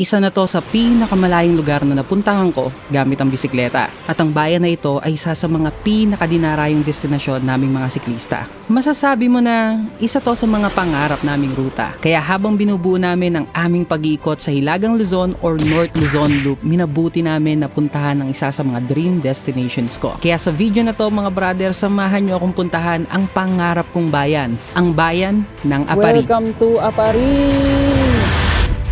Isa na to sa pinakamalayong lugar na napuntahan ko gamit ang bisikleta. At ang bayan na ito ay isa sa mga pinakadinarayong destinasyon naming mga siklista. Masasabi mo na isa to sa mga pangarap naming ruta. Kaya habang binubuo namin ang aming pag-iikot sa Hilagang Luzon or North Luzon Loop, minabuti namin na puntahan ang isa sa mga dream destinations ko. Kaya sa video na to mga brother, samahan nyo akong puntahan ang pangarap kong bayan, ang bayan ng Apari. Welcome to Apari!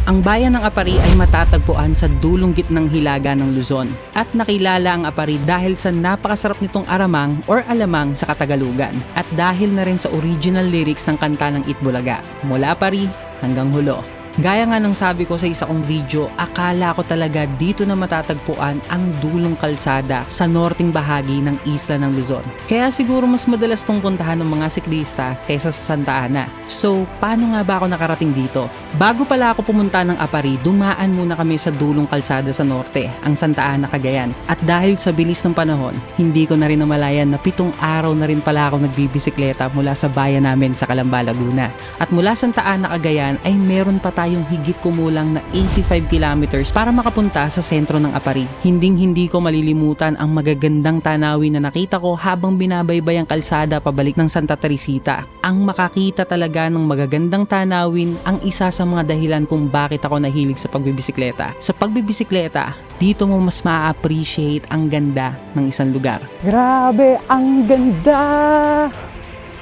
Ang bayan ng Apari ay matatagpuan sa dulong gitnang hilaga ng Luzon at nakilala ang Apari dahil sa napakasarap nitong aramang or alamang sa Katagalugan at dahil na rin sa original lyrics ng kanta ng Itbulaga mula Apari hanggang Hulo. Gaya nga ng sabi ko sa isa kong video, akala ko talaga dito na matatagpuan ang dulong kalsada sa norting bahagi ng isla ng Luzon. Kaya siguro mas madalas tong puntahan ng mga siklista kaysa sa Santa Ana. So, paano nga ba ako nakarating dito? Bago pala ako pumunta ng Apari, dumaan muna kami sa dulong kalsada sa norte, ang Santa Ana, Cagayan. At dahil sa bilis ng panahon, hindi ko na rin namalayan na pitong araw na rin pala ako nagbibisikleta mula sa bayan namin sa Calamba, Laguna. At mula Santa Ana, Cagayan ay meron pa tayong higit kumulang na 85 kilometers para makapunta sa sentro ng Apari. Hinding hindi ko malilimutan ang magagandang tanawin na nakita ko habang binabaybay ang kalsada pabalik ng Santa Teresita. Ang makakita talaga ng magagandang tanawin ang isa sa mga dahilan kung bakit ako nahilig sa pagbibisikleta. Sa pagbibisikleta, dito mo mas ma-appreciate ang ganda ng isang lugar. Grabe, ang ganda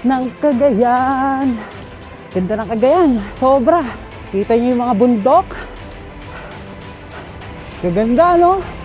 ng Cagayan. Ganda ng Cagayan, sobra. Kita niyo yung mga bundok. Gaganda, no?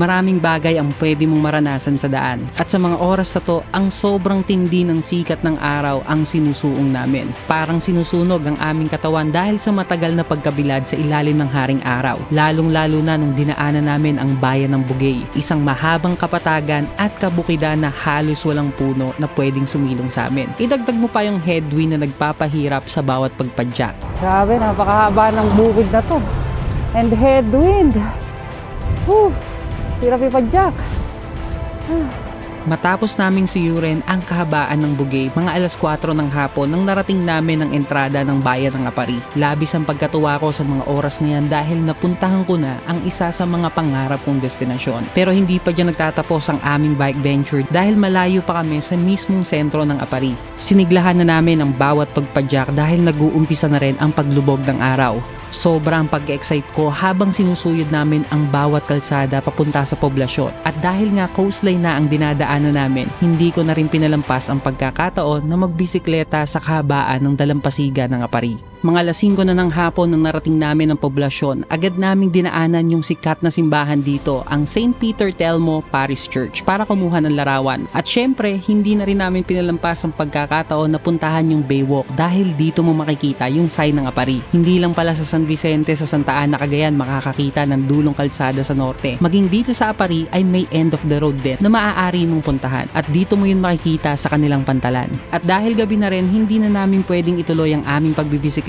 Maraming bagay ang pwede mong maranasan sa daan. At sa mga oras na to, ang sobrang tindi ng sikat ng araw ang sinusuong namin. Parang sinusunog ang aming katawan dahil sa matagal na pagkabilad sa ilalim ng haring araw. Lalong-lalo na nung dinaanan namin ang bayan ng Bugay. Isang mahabang kapatagan at kabukidan na halos walang puno na pwedeng sumilong sa amin. Idagdag mo pa yung headwind na nagpapahirap sa bawat pagpadyak. Grabe, napakahaba ng bukid na to. And headwind. Whew, hirap ipadyak. Matapos naming siyurin ang kahabaan ng bugay, mga alas 4 ng hapon nang narating namin ang entrada ng bayan ng Apari. Labis ang pagkatuwa ko sa mga oras na yan dahil napuntahan ko na ang isa sa mga pangarap kong destinasyon. Pero hindi pa dyan nagtatapos ang aming bike venture dahil malayo pa kami sa mismong sentro ng Apari. Siniglahan na namin ang bawat pagpadyak dahil nag-uumpisa na rin ang paglubog ng araw. Sobrang pag-excite ko habang sinusuyod namin ang bawat kalsada papunta sa poblasyon. At dahil nga coastline na ang dinadaanan namin, hindi ko na rin pinalampas ang pagkakataon na magbisikleta sa kahabaan ng dalampasiga ng Apari. Mga alas 5 na ng hapon nang narating namin ang poblasyon, agad naming dinaanan yung sikat na simbahan dito, ang St. Peter Telmo Parish Church para kumuha ng larawan. At syempre, hindi na rin namin pinalampas ang pagkakataon na puntahan yung Baywalk dahil dito mo makikita yung sign ng Apari. Hindi lang pala sa San Vicente sa Santa Ana, Cagayan makakakita ng dulong kalsada sa norte. Maging dito sa Apari ay may end of the road din na maaari mong puntahan at dito mo yun makikita sa kanilang pantalan. At dahil gabi na rin, hindi na namin pwedeng ituloy ang aming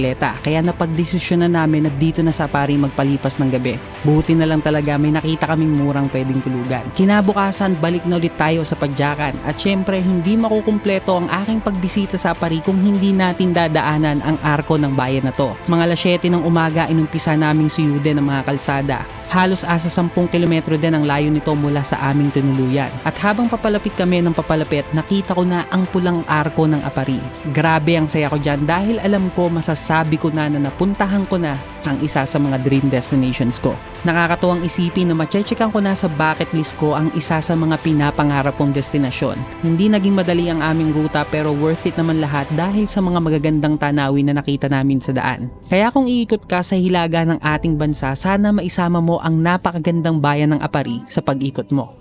pagbibisikleta kaya napagdesisyon na namin na dito na sa Apari magpalipas ng gabi. Buti na lang talaga may nakita kaming murang pwedeng tulugan. Kinabukasan, balik na ulit tayo sa padyakan at syempre hindi makukumpleto ang aking pagbisita sa Apari kung hindi natin dadaanan ang arko ng bayan na to. Mga alas 7 ng umaga inumpisa naming suyuden ang mga kalsada. Halos asa 10 kilometro din ang layo nito mula sa aming tinuluyan. At habang papalapit kami ng papalapit, nakita ko na ang pulang arko ng Apari. Grabe ang saya ko dyan dahil alam ko masasabi ko na na napuntahan ko na ang isa sa mga dream destinations ko. Nakakatuwang isipin na machecheckan ko na sa bucket list ko ang isa sa mga pinapangarap kong destinasyon. Hindi naging madali ang aming ruta pero worth it naman lahat dahil sa mga magagandang tanawin na nakita namin sa daan. Kaya kung iikot ka sa hilaga ng ating bansa, sana maisama mo ang napakagandang bayan ng Apari sa pag-ikot mo.